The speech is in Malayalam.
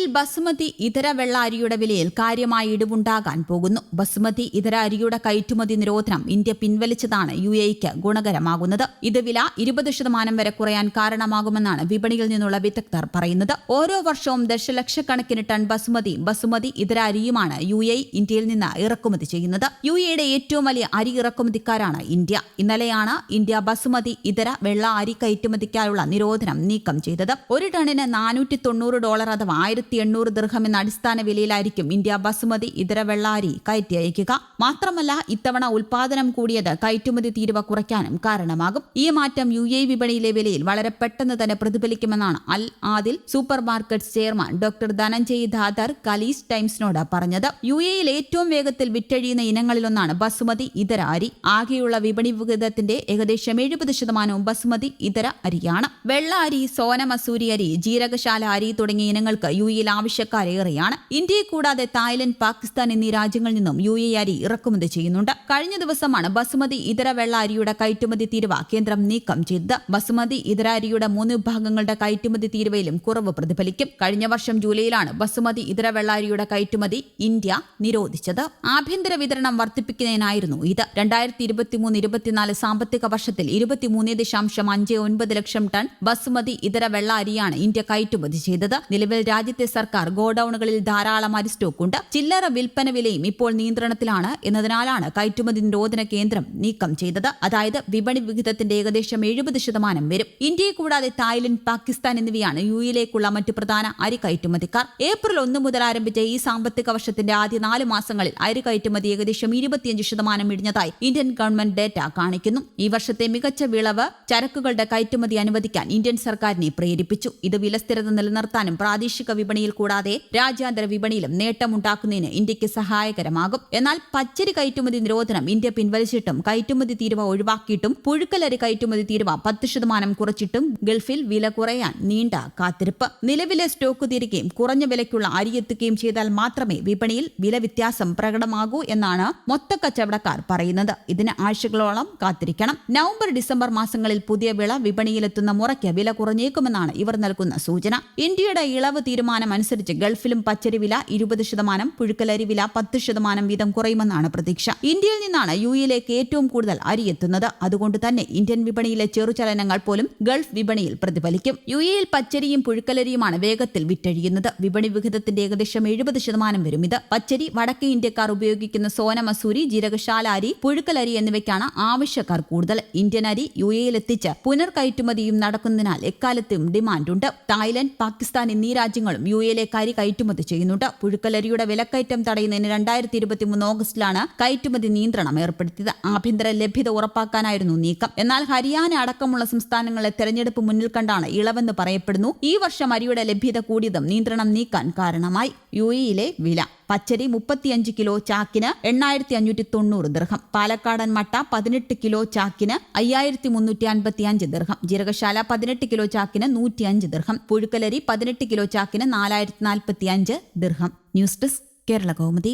ഇന്ത്യയിൽ ബസുമതി ഇതര വെള്ള അരിയുടെ വിലയിൽ കാര്യമായ ഇടിവുണ്ടാകാൻ പോകുന്നു. ബസുമതി ഇതര അരിയുടെ കയറ്റുമതി നിരോധനം ഇന്ത്യ പിൻവലിച്ചതാണ് യു എക്ക് ഗുണകരമാകുന്നത്. ഇത് വില ഇരുപത് ശതമാനം വരെ കുറയാൻ കാരണമാകുമെന്നാണ് വിപണിയിൽ നിന്നുള്ള വിദഗ്ധർ പറയുന്നത്. ഓരോ വർഷവും ദശലക്ഷക്കണക്കിന് ടൺ ബസുമതി ബസുമതി ഇതര അരിയുമാണ് യു എ ഇന്ത്യയിൽ നിന്ന് ഇറക്കുമതി ചെയ്യുന്നത്. യു എയുടെ ഏറ്റവും വലിയ അരി ഇറക്കുമതിക്കാരാണ് ഇന്ത്യ. ഇന്നലെയാണ് ഇന്ത്യ ബസുമതി ഇതര വെള്ള അരി കയറ്റുമതിക്കായുള്ള നിരോധനം നീക്കം ചെയ്തത്. ഒരു ടണ്ണിന് നാനൂറ്റി തൊണ്ണൂറ് ഡോളർ അഥവാ ആയിരത്തി എണ്ണൂറ് ദീർഘം എന്ന അടിസ്ഥാന വിലയിലായിരിക്കും ഇന്ത്യ ബസുമതി ഇതര വെള്ള അരി കയറ്റി അയക്കുക. മാത്രമല്ല ഇത്തവണ ഉൽപാദനം കൂടിയത് കയറ്റുമതി തീരുവ കുറയ്ക്കാനും കാരണമാകും. ഈ മാറ്റം യു എ വിപണിയിലെ വിലയിൽ വളരെ പെട്ടെന്ന് തന്നെ പ്രതിഫലിക്കുമെന്നാണ് Al Adil super market chairman doctor Dhananjay Datar Khaleej ടൈംസിനോട് പറഞ്ഞത്. യു എയിൽ ഏറ്റവും വേഗത്തിൽ വിറ്റഴിയുന്ന ഇനങ്ങളിലൊന്നാണ് ബസുമതി ഇതര അരി. ആകെയുള്ള വിപണി വിഹിതത്തിന്റെ ഏകദേശം എഴുപത് ശതമാനവും ബസുമതി ഇതര അരിയാണ്. വെള്ള അരി സോന മസൂരി അരി ജീരകശാല അരി തുടങ്ങിയ ഇനങ്ങൾക്ക് യു എയിൽ ആവശ്യക്കാരേറെയാണ് ഇന്ത്യയെ കൂടാതെ തായ്ലൻഡ് പാകിസ്ഥാൻ എന്നീ രാജ്യങ്ങളിൽ നിന്നും യു എ അരി ഇറക്കുമതി ചെയ്യുന്നുണ്ട്. കഴിഞ്ഞ ദിവസമാണ് ബസുമതി ഇതര വെള്ള അരിയുടെ കയറ്റുമതി തീരുവ കേന്ദ്രം നീക്കം ചെയ്തത്. ബസുമതി ഇതര അരിയുടെ മൂന്ന് വിഭാഗങ്ങളുടെ കയറ്റുമതി തീരുവയിലും കുറവ് പ്രതിഫലിക്കും. കഴിഞ്ഞ വർഷം ജൂലൈയിലാണ് ബസുമതി ഇതര വെള്ള അരിയുടെ കയറ്റുമതി ഇന്ത്യ നിരോധിച്ചത്. ആഭ്യന്തര വിതരണം വർദ്ധിപ്പിക്കുന്നതിനായിരുന്നു ഇത്. രണ്ടായിരത്തി ഇരുപത്തിമൂന്ന് ഇരുപത്തിനാല് സാമ്പത്തിക വർഷത്തിൽ ഇരുപത്തിമൂന്ന് ദശാംശം അഞ്ച് ഒൻപത് ലക്ഷം ടൺ ബസുമതി ഇതര വെള്ള അരിയാണ് ഇന്ത്യ കയറ്റുമതി ചെയ്തത്. നിലവിൽ രാജ്യത്തെ സർക്കാർ ഗോഡൌണുകളിൽ ധാരാളം അരി സ്റ്റോക്കുണ്ട്. ചില്ലറ വിൽപ്പന വിലയും ഇപ്പോൾ നിയന്ത്രണത്തിലാണ് എന്നതിനാലാണ് കയറ്റുമതി നിരോധന കേന്ദ്രം നീക്കം ചെയ്തത്. അതായത് വിപണി വിഹിതത്തിന്റെ ഏകദേശം എഴുപത് ശതമാനം വരും. ഇന്ത്യയെ കൂടാതെ തായ്ലൻഡ് പാകിസ്ഥാൻ എന്നിവയാണ് യു എയിലേക്കുള്ള മറ്റു പ്രധാന അരി കയറ്റുമതിക്കാർ. ഏപ്രിൽ ഒന്ന് മുതൽ ആരംഭിച്ച ഈ സാമ്പത്തിക വർഷത്തിന്റെ ആദ്യ നാല് മാസങ്ങളിൽ അരി കയറ്റുമതി ഏകദേശം ഇരുപത്തിയഞ്ച് ശതമാനം ഇടിഞ്ഞതായി ഇന്ത്യൻ ഗവൺമെന്റ് ഡേറ്റ കാണിക്കുന്നു. ഈ വർഷത്തെ മികച്ച വിളവ് ചരക്കുകളുടെ കയറ്റുമതി അനുവദിക്കാൻ ഇന്ത്യൻ സർക്കാരിനെ പ്രേരിപ്പിച്ചു. ഇത് വിലസ്ഥിരത നിലനിർത്താനും പ്രാദേശിക വിപണിയിൽ കൂടാതെ രാജ്യാന്തര വിപണിയിലും നേട്ടമുണ്ടാക്കുന്നതിന് ഇന്ത്യയ്ക്ക് സഹായകരമാകും. എന്നാൽ പച്ചരി കയറ്റുമതി നിരോധനം ഇന്ത്യ പിൻവലിച്ചിട്ടും കയറ്റുമതി തീരുവ ഒഴിവാക്കിയിട്ടും പുഴുക്കലരി കയറ്റുമതി തീരുവ പത്ത് ശതമാനം കുറച്ചിട്ടും ഗൾഫിൽ വില കുറയാൻ നീണ്ട കാത്തിരിപ്പ്. നിലവിലെ സ്റ്റോക്ക് തീരുകയും കുറഞ്ഞ വിലയ്ക്കുള്ള അരി എത്തുകയും ചെയ്താൽ മാത്രമേ വിപണിയിൽ വില വ്യത്യാസം പ്രകടമാകൂ എന്നാണ് മൊത്ത കച്ചവടക്കാർ പറയുന്നത്. ഇതിന് ആഴ്ചകളോളം കാത്തിരിക്കണം. നവംബർ ഡിസംബർ മാസങ്ങളിൽ പുതിയ വിള വിപണിയിലെത്തുന്ന മുറയ്ക്ക് വില കുറഞ്ഞേക്കുമെന്നാണ് ഇവർ നൽകുന്ന സൂചന. ഇന്ത്യയുടെ ഇളവ് തീരുമാനം അനുസരിച്ച് ഗൾഫിലും പച്ചരി വില ഇരുപത് ശതമാനം പുഴുക്കലരി വില പത്ത് ശതമാനം വീതം കുറയുമെന്നാണ് പ്രതീക്ഷ. ഇന്ത്യയിൽ നിന്നാണ് യു എയിലേക്ക് ഏറ്റവും കൂടുതൽ അരി എത്തുന്നത്. അതുകൊണ്ട് തന്നെ ഇന്ത്യൻ വിപണിയിലെ ചെറുചലനങ്ങൾ പോലും ഗൾഫ് വിപണിയിൽ പ്രതിഫലിക്കും. യു എയിൽ പച്ചരിയും പുഴുക്കലരിയുമാണ് വേഗത്തിൽ വിറ്റഴിയുന്നത്. വിപണി വിഹിതത്തിന്റെ ഏകദേശം എഴുപത് ശതമാനം വരും ഇത്. പച്ചരി വടക്കേ ഇന്ത്യക്കാർ ഉപയോഗിക്കുന്ന സോനമസൂരി ജീരകശാല അരി പുഴുക്കലരി എന്നിവയ്ക്കാണ് ആവശ്യക്കാർ കൂടുതൽ. ഇന്ത്യൻ അരി യു എയിൽ എത്തിച്ച് പുനർകയറ്റുമതിയും നടക്കുന്നതിനാൽ എക്കാലത്തും ഡിമാൻഡുണ്ട്. തായ്ലൻഡ് പാകിസ്ഥാൻ എന്നീ രാജ്യങ്ങളും യു എയിലേക്ക് കരി കയറ്റുമതി ചെയ്യുന്നുണ്ട്. പുഴുക്കലരിയുടെ വിലക്കയറ്റം തടയുന്നതിന് രണ്ടായിരത്തി ഇരുപത്തി മൂന്ന് ഓഗസ്റ്റിലാണ് കയറ്റുമതി നിയന്ത്രണം ഏർപ്പെടുത്തിയത്. ആഭ്യന്തര ലഭ്യത ഉറപ്പാക്കാനായിരുന്നു നീക്കം. എന്നാൽ ഹരിയാന അടക്കമുള്ള സംസ്ഥാനങ്ങളെ തെരഞ്ഞെടുപ്പ് മുന്നിൽ കണ്ടാണ് ഇളവെന്ന് പറയപ്പെടുന്നു. ഈ വർഷം അരിയുടെ ലഭ്യത കൂടിയതും നിയന്ത്രണം നീക്കാൻ കാരണമായി. യു എയിലെ വില. പച്ചരി മുപ്പത്തിയഞ്ച് കിലോ ചാക്കിന് എണ്ണായിരത്തി അഞ്ഞൂറ്റി തൊണ്ണൂറ് ദീർഘം പാലക്കാടൻ മട്ട പതിനെട്ട് കിലോ ചാക്കിന് അയ്യായിരത്തി മുന്നൂറ്റി അൻപത്തി അഞ്ച് ദീർഘം ജീരകശാല പതിനെട്ട് കിലോ ചാക്കിന് നൂറ്റി അഞ്ച് ദീർഘം പുഴുക്കലരി പതിനെട്ട് കിലോ ചാക്കിന് നാലായിരത്തി നാൽപ്പത്തി അഞ്ച് ദീർഘം ന്യൂസ് ഡെസ്ക് കേരള കൗമുദി.